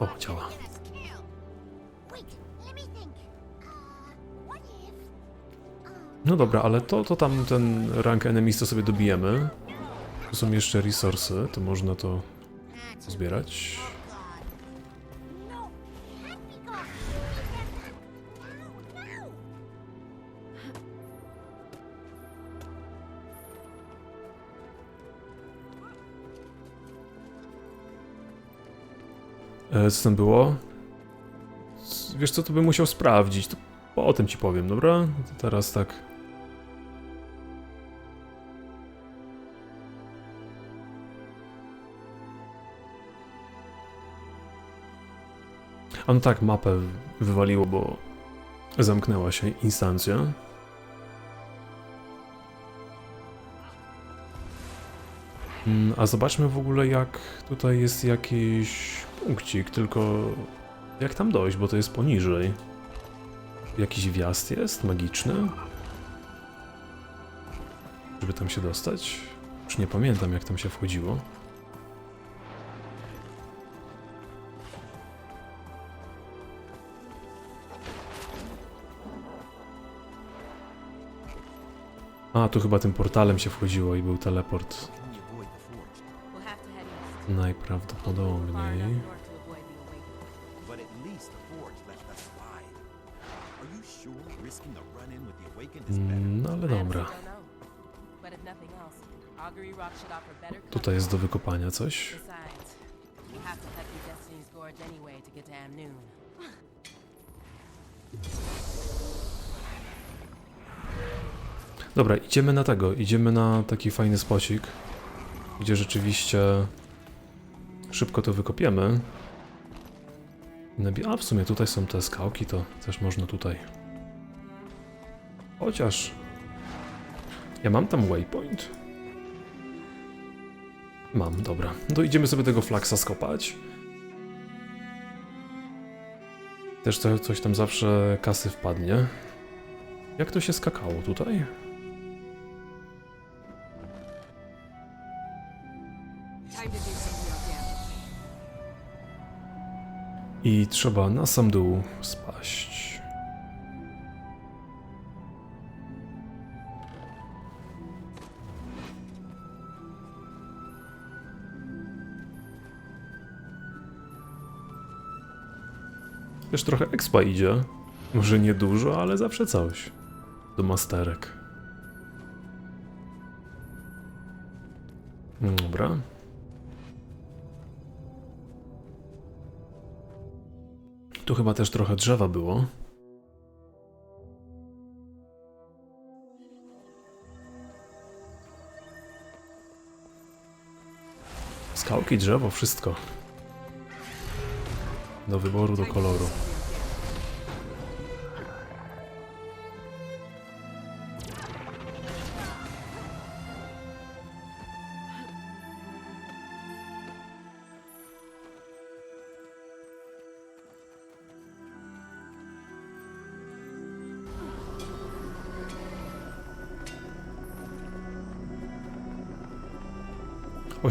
If? No dobra, ale to, to tam ten rank enemies to sobie dobijemy. Tu są jeszcze resursy, to można to zbierać. Co tam było? Wiesz co, to bym musiał sprawdzić. To potem ci powiem, dobra? To teraz tak. A no tak, mapę wywaliło, bo zamknęła się instancja. Mm, A zobaczmy w ogóle jak tutaj jest jakiś punkcik, tylko jak tam dojść, bo to jest poniżej. Jakiś wjazd jest magiczny? Żeby tam się dostać? Już nie pamiętam jak tam się wchodziło. A, tu chyba tym portalem się wchodziło i był teleport. Najprawdopodobniej. No ale dobra. Tutaj jest do wykopania coś. Dobra, idziemy na tego. Idziemy na taki fajny spocik, gdzie rzeczywiście szybko to wykopiemy. A w sumie tutaj są te skałki, to też można tutaj. Chociaż. Ja mam tam waypoint. Mam, dobra. To idziemy sobie tego flaksa skopać. Też co, coś tam zawsze kasy wpadnie. Jak to się skakało tutaj? Trzeba na sam dół spaść. Też trochę expa idzie. Może nie dużo, ale zawsze coś. Do masterek. Dobra. Chyba też trochę drzewa było. Skałki, drzewo, wszystko. Do wyboru, do koloru.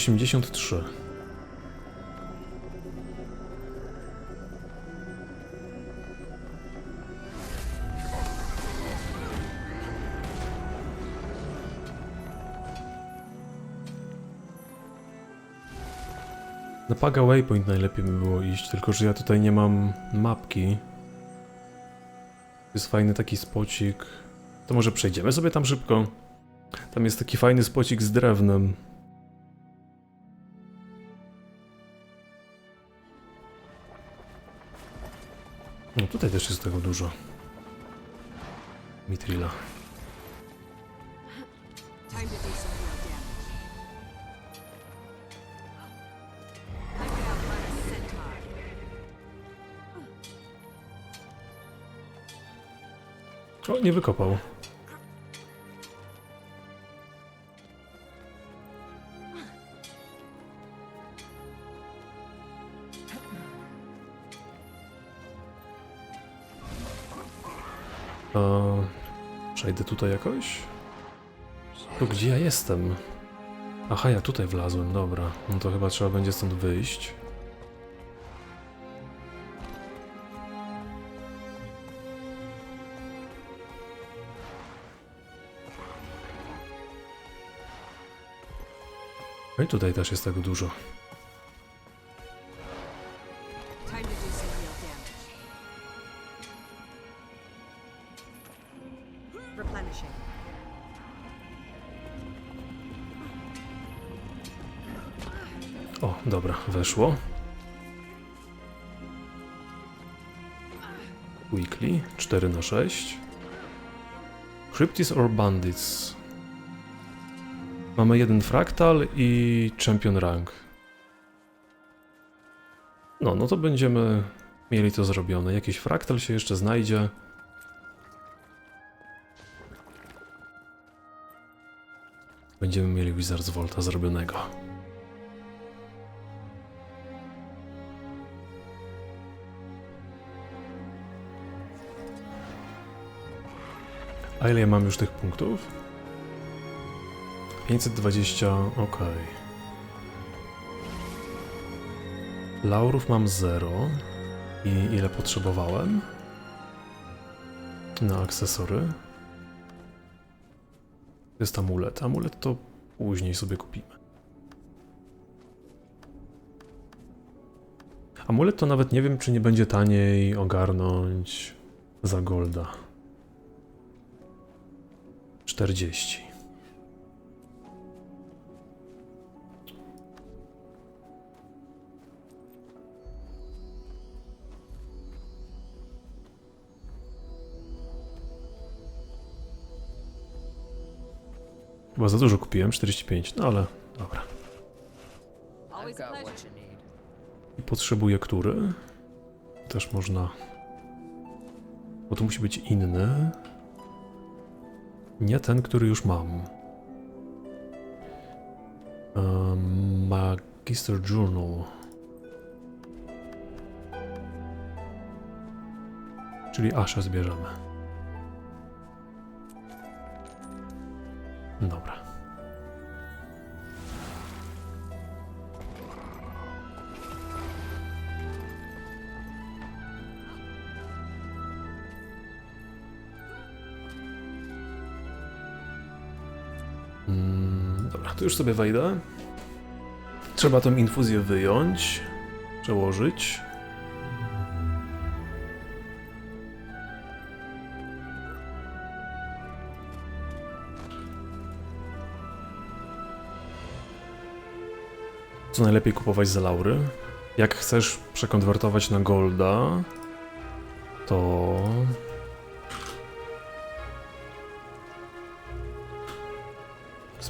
Osiemdziesiąt trzy. Na Paga Waypoint najlepiej by było iść, tylko że ja tutaj nie mam mapki. Jest fajny taki spocik. To może przejdziemy sobie tam szybko? Tam jest taki fajny spocik z drewnem. No tutaj też jest tego dużo. Mitrila. O, nie wykopał. A przejdę tutaj jakoś? No gdzie ja jestem? Aha, ja tutaj wlazłem, dobra. No to chyba trzeba będzie stąd wyjść. No i tutaj też jest tego dużo. O, dobra, weszło. Weekly, 4 na 6. Cryptis or Bandits. Mamy jeden fraktal i champion rank. No, no to będziemy mieli to zrobione. Jakiś fraktal się jeszcze znajdzie. Będziemy mieli Wizards Volta zrobionego. A ile ja mam już tych punktów? 520, ok. Laurów mam 0. I ile potrzebowałem? Na akcesory. Jest amulet. Amulet to później sobie kupimy. Amulet to nawet nie wiem, czy nie będzie taniej ogarnąć za golda. 40. Chyba za dużo kupiłem, 45, no ale dobra. I potrzebuję który? Też można. Bo to musi być inny. Nie ten, który już mam. Um, Magister Journal. Czyli Asha zbierzemy. Dobra. Już sobie wejdę. Trzeba tą infuzję wyjąć, przełożyć. Co najlepiej kupować za laury? Jak chcesz przekonwertować na golda, to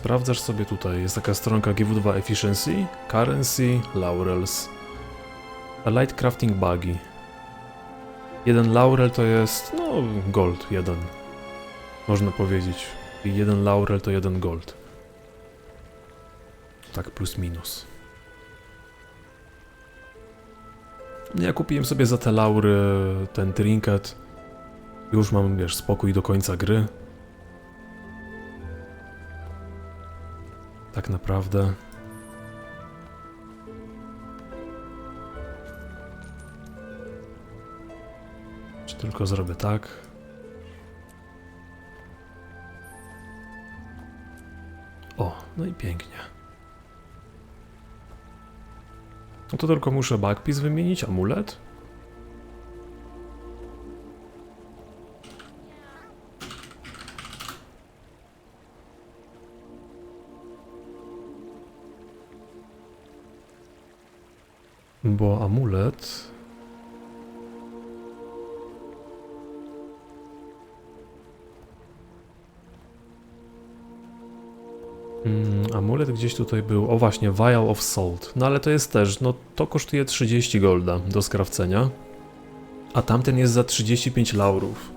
Sprawdzasz sobie tutaj, jest taka stronka GW2 Efficiency, Currency, Laurels. A Light Crafting Buggy. Jeden laurel to jest, no, gold, jeden. Można powiedzieć. I jeden laurel to jeden gold. Tak plus minus. Ja kupiłem sobie za te laury ten trinket. Już mam, wiesz, spokój do końca gry. Tak naprawdę. Czy tylko zrobię tak? O, no i pięknie. No to tylko muszę backpiece wymienić, amulet. Bo amulet. Mm, amulet gdzieś tutaj był. O właśnie, Vial of Salt. No ale to jest też, no to kosztuje 30 golda do skrawcenia. A tamten jest za 35 laurów.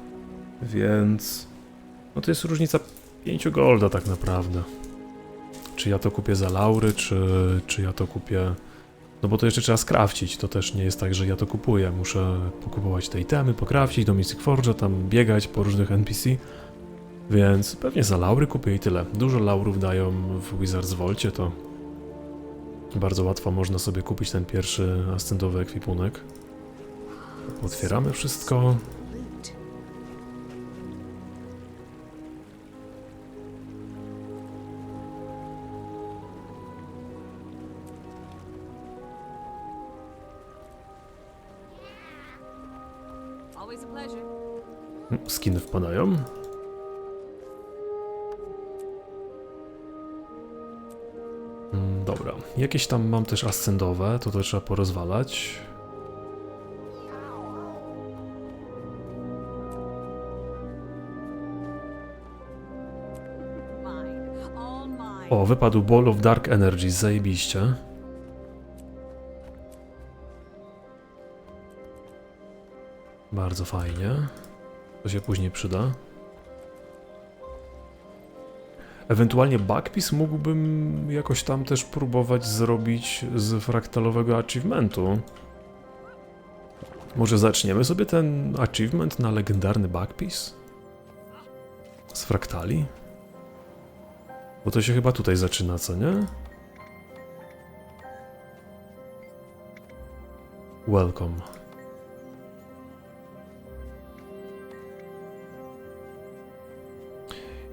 Więc. No to jest różnica 5 golda tak naprawdę. Czy ja to kupię za laury, czy, czy ja to kupię. No bo to jeszcze trzeba skrawcić, to też nie jest tak, że ja to kupuję. Muszę pokupować te itemy, pokrawcić do Mystic Forge'a, tam biegać po różnych NPC. Więc pewnie za laury kupię i tyle. Dużo laurów dają w Wizards Volcie, to bardzo łatwo można sobie kupić ten pierwszy ascendowy ekwipunek. Otwieramy wszystko. Skiny wpadają. Mm, Dobra, jakieś tam mam też ascendowe, to to trzeba porozwalać. O, wypadł Ball of Dark Energy, zajebiście. Bardzo fajnie. To się później przyda. Ewentualnie backpiece mógłbym jakoś tam też próbować zrobić z fraktalowego achievementu. Może zaczniemy sobie ten achievement na legendarny backpiece? Z fraktali? Bo to się chyba tutaj zaczyna, co nie? Welcome.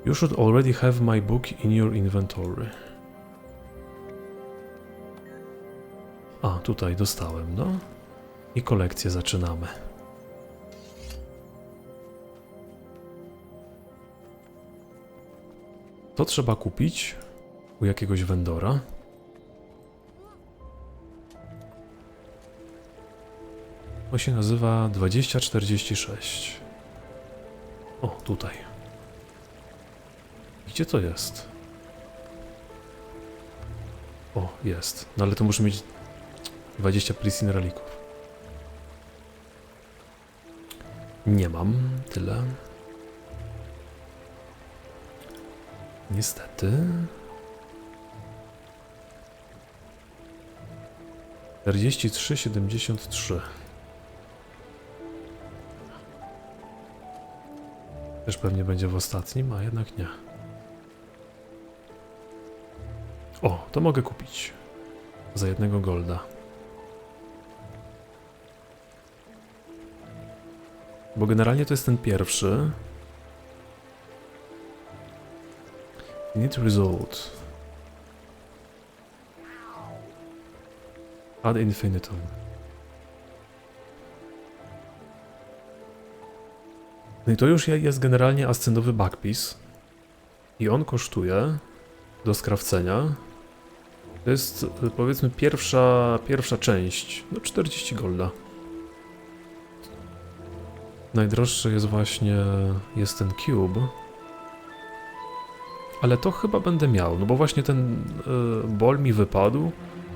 You should already have my book in your inventory. A, tutaj dostałem, no. I kolekcję zaczynamy. To trzeba kupić u jakiegoś vendora. To się nazywa 2046. O, tutaj. Gdzie to jest? O, jest. No ale to muszę mieć 20 pristine relików. Nie mam tyle. Niestety. 43,73. Też pewnie będzie w ostatnim, a jednak nie. O, to mogę kupić. Za jednego golda. Bo generalnie to jest ten pierwszy. Need result. Ad infinitum. No i to już je- jest generalnie ascendowy backpiece. I on kosztuje do skrawcenia. To jest y, powiedzmy pierwsza, pierwsza część. No 40 golda. Najdroższy jest właśnie jest ten cube. Ale to chyba będę miał, no bo właśnie ten y, bol mi wypadł.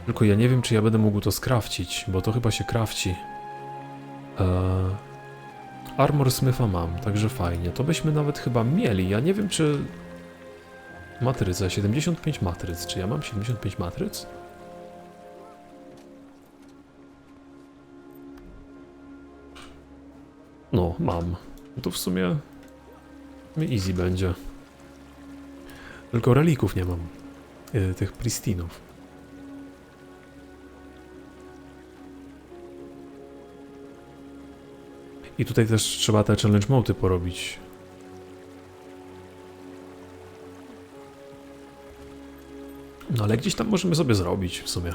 Tylko ja nie wiem, czy ja będę mógł to skrawcić, bo to chyba się krawci. E, Armor Smitha mam, także fajnie. To byśmy nawet chyba mieli. Ja nie wiem, czy... Matryca, 75 matryc. Czy ja mam 75 matryc? No, mam. No to w sumie... sumie easy będzie. Tylko relików nie mam. Yy, tych pristinów. I tutaj też trzeba te challenge mody porobić. No ale gdzieś tam możemy sobie zrobić w sumie.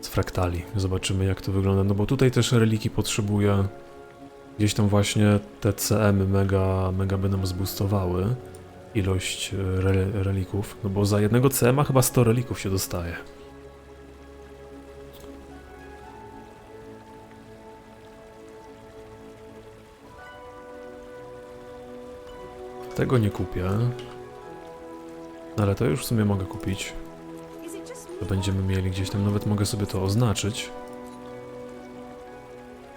Z fraktali. Zobaczymy jak to wygląda. No bo tutaj też reliki potrzebuję. Gdzieś tam właśnie te CM mega, mega nam zboostowały ilość e, re, relików. No bo za jednego CM chyba 100 relików się dostaje. Tego nie kupię. No ale to już w sumie mogę kupić. To będziemy mieli gdzieś tam, nawet mogę sobie to oznaczyć.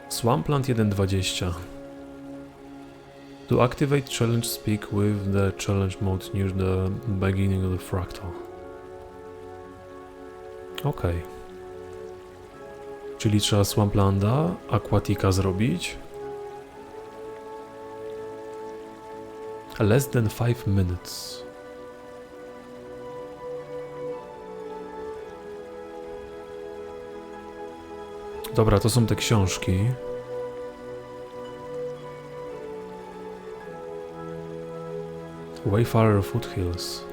Swampland 1.20 To activate challenge speak with the challenge mode near the beginning of the fractal. Okej. Czyli trzeba Swamplanda, Aquatica zrobić. Less than 5 minutes. Dobra, to są te książki. Wayfarer Foothills.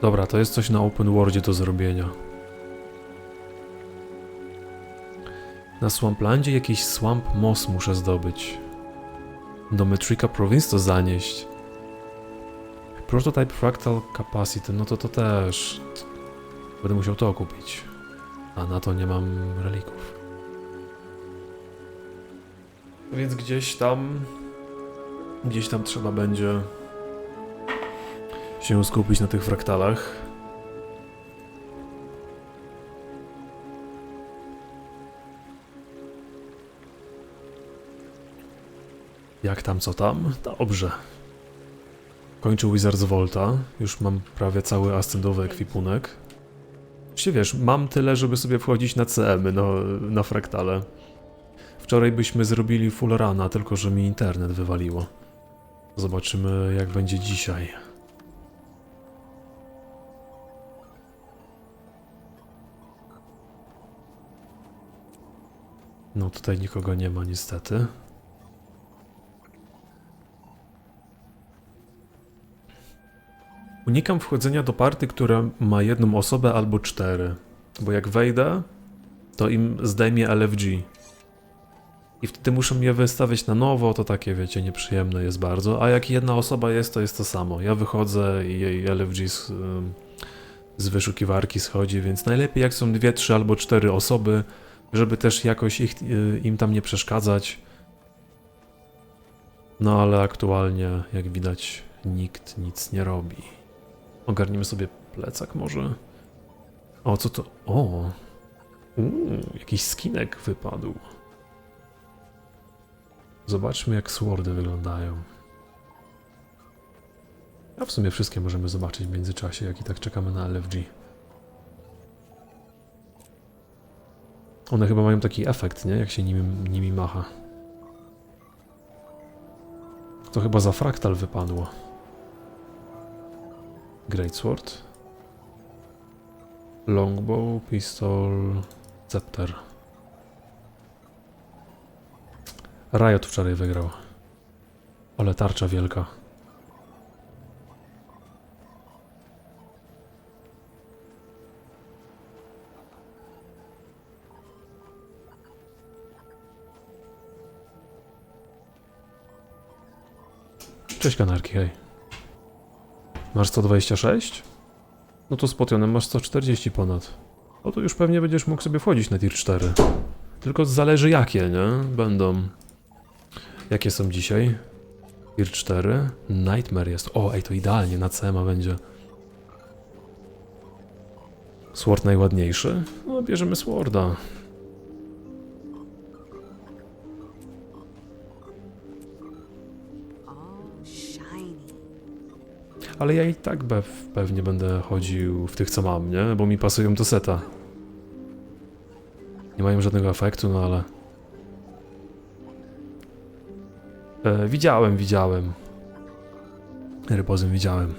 Dobra, to jest coś na open worldzie do zrobienia. Na Swamplandzie jakiś Swamp Moss muszę zdobyć. Do Metrika Province to zanieść. Prototype Fractal Capacity, no to to też. Będę musiał to kupić. A na to nie mam relików. Więc gdzieś tam. Gdzieś tam trzeba będzie się skupić na tych fraktalach. Jak tam, co tam? Dobrze. Kończę Wizards Volta. Już mam prawie cały ascendowy ekwipunek. Oczywiście wiesz, mam tyle, żeby sobie wchodzić na CM, no, na fraktale. Wczoraj byśmy zrobili full runa, tylko że mi internet wywaliło. Zobaczymy, jak będzie dzisiaj. No, tutaj nikogo nie ma, niestety. Unikam wchodzenia do party, która ma jedną osobę albo cztery. Bo jak wejdę, to im zdejmie LFG. I wtedy muszą je wystawiać na nowo, to takie, wiecie, nieprzyjemne jest bardzo. A jak jedna osoba jest, to jest to samo. Ja wychodzę i jej LFG z, z wyszukiwarki schodzi, więc najlepiej jak są dwie, trzy albo cztery osoby, żeby też jakoś ich, y, im tam nie przeszkadzać. No ale aktualnie, jak widać, nikt nic nie robi. Ogarnimy sobie plecak może. O, co to? O! Uuu, jakiś skinek wypadł. Zobaczmy, jak swordy wyglądają. A w sumie wszystkie możemy zobaczyć w międzyczasie, jak i tak czekamy na LFG. One chyba mają taki efekt, nie? Jak się nimi, nimi macha. To chyba za fraktal wypadło. Greatsword. Longbow, pistol, scepter. Riot wczoraj wygrał. Ale tarcza wielka. Cześć kanarki, hej. Masz 126? No to z potionem masz 140 ponad. No to już pewnie będziesz mógł sobie wchodzić na tier 4. Tylko zależy jakie, nie? Będą. Jakie są dzisiaj? Tier 4. Nightmare jest. O, ej, to idealnie na CMA będzie. Sword najładniejszy? No, bierzemy Sworda. Ale ja i tak pewnie będę chodził w tych, co mam, nie? Bo mi pasują do seta. Nie mają żadnego efektu, no ale... E, widziałem, widziałem. Rybozem widziałem.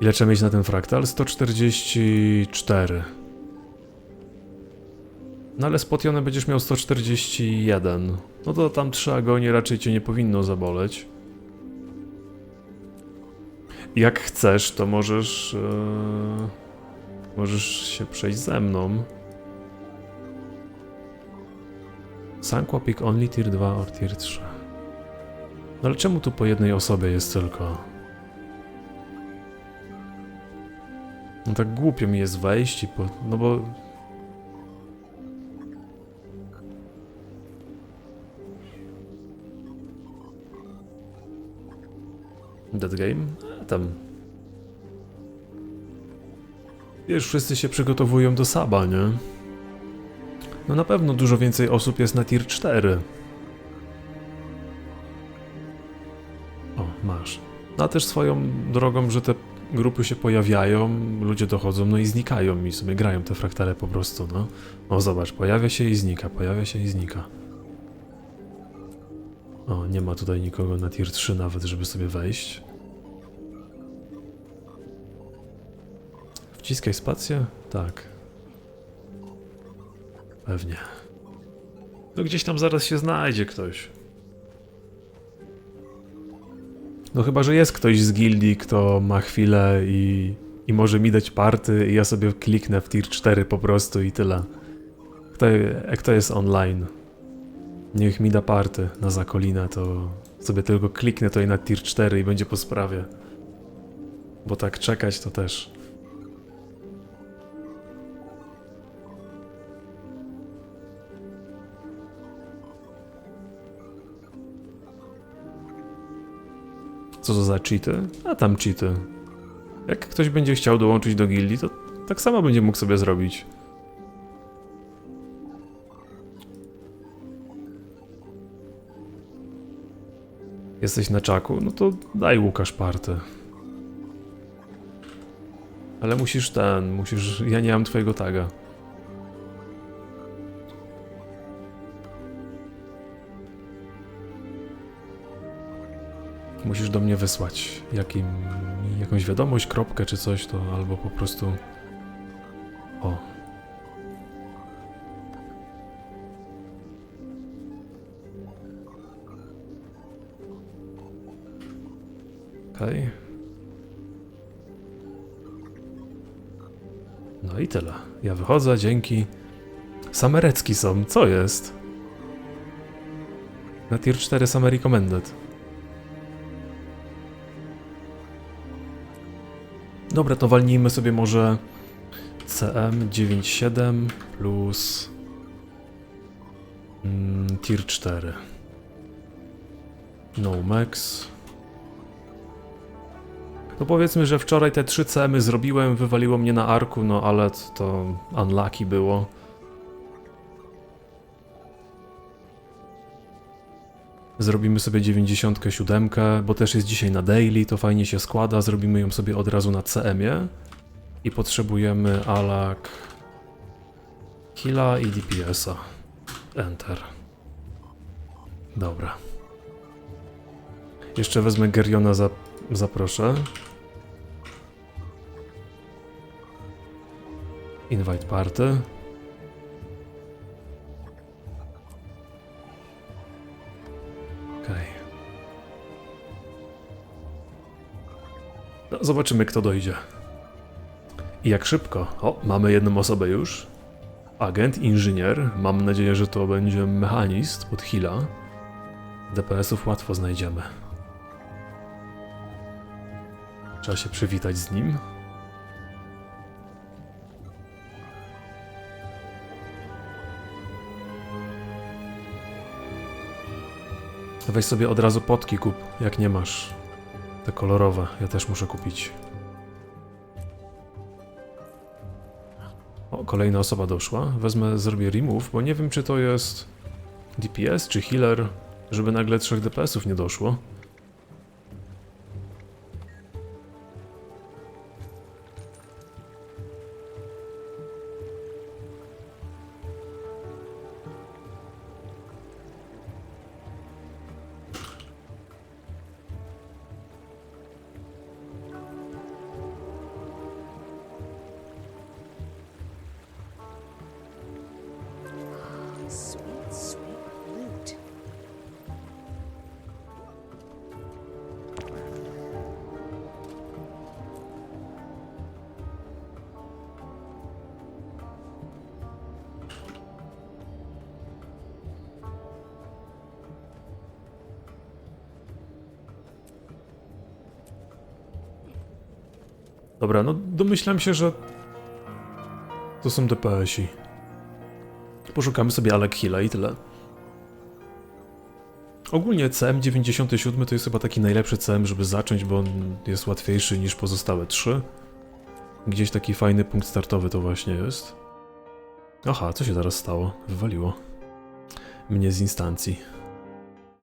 Ile trzeba mieć na ten fraktal? 144. No ale z potionem będziesz miał 141. No to tam trzy agonie raczej cię nie powinno zaboleć. Jak chcesz, to możesz... e, możesz się przejść ze mną. Sanqua pick only tier 2 or tier 3. No ale czemu tu po jednej osobie jest tylko? No tak głupio mi jest wejść i po... no bo... Dead Game? A, Tam. Wiesz, wszyscy się przygotowują do Saba, nie? No na pewno dużo więcej osób jest na tier 4. O, masz. No a też swoją drogą, że te grupy się pojawiają, ludzie dochodzą, no i znikają i sobie grają te fraktale po prostu, no. O, zobacz, pojawia się i znika, pojawia się i znika. O, nie ma tutaj nikogo na tier 3 nawet, żeby sobie wejść. Wciskaj spację? Tak. Pewnie. No gdzieś tam zaraz się znajdzie ktoś. No chyba, że jest ktoś z gildii, kto ma chwilę i, i może mi dać party i ja sobie kliknę w tier 4 po prostu i tyle. Kto, kto jest online? Niech mi da party na Zakolinę, to sobie tylko kliknę to i na tier 4 i będzie po sprawie. Bo tak czekać to też. Co to za cheaty? A tam cheaty. Jak ktoś będzie chciał dołączyć do gildii, to tak samo będzie mógł sobie zrobić. Jesteś na czaku? No to daj Łukasz partę. Ale musisz ten, musisz... Ja nie mam twojego taga. Musisz do mnie wysłać jakim, jakąś wiadomość, kropkę czy coś, to albo po prostu... O. Okej. No i tyle. Ja wychodzę, dzięki. Samerecki są, co jest? Na tier 4 same recommended. Dobra, to walnijmy sobie może CM97 plus mm, tier 4. No max. To powiedzmy, że wczoraj te 3 CM zrobiłem, wywaliło mnie na arku, no ale to unlucky było. Zrobimy sobie 97, bo też jest dzisiaj na daily, to fajnie się składa. Zrobimy ją sobie od razu na CM-ie. I potrzebujemy alak, Killa i DPS-a. Enter. Dobra. Jeszcze wezmę Geriona za, zaproszę. Invite party. Zobaczymy, kto dojdzie. I jak szybko. O, mamy jedną osobę już. Agent, inżynier. Mam nadzieję, że to będzie mechanist pod Hila. DPS-ów łatwo znajdziemy. Trzeba się przywitać z nim. Weź sobie od razu potki kup, jak nie masz. Te kolorowe, ja też muszę kupić. O, kolejna osoba doszła. Wezmę, zrobię remove, bo nie wiem czy to jest DPS czy healer, żeby nagle trzech DPS-ów nie doszło. Dobra, no domyślam się, że to są DPS-i. Poszukamy sobie Alec Hilla i tyle. Ogólnie CM97 to jest chyba taki najlepszy CM, żeby zacząć, bo on jest łatwiejszy niż pozostałe trzy. Gdzieś taki fajny punkt startowy to właśnie jest. Aha, co się teraz stało? Wywaliło. Mnie z instancji.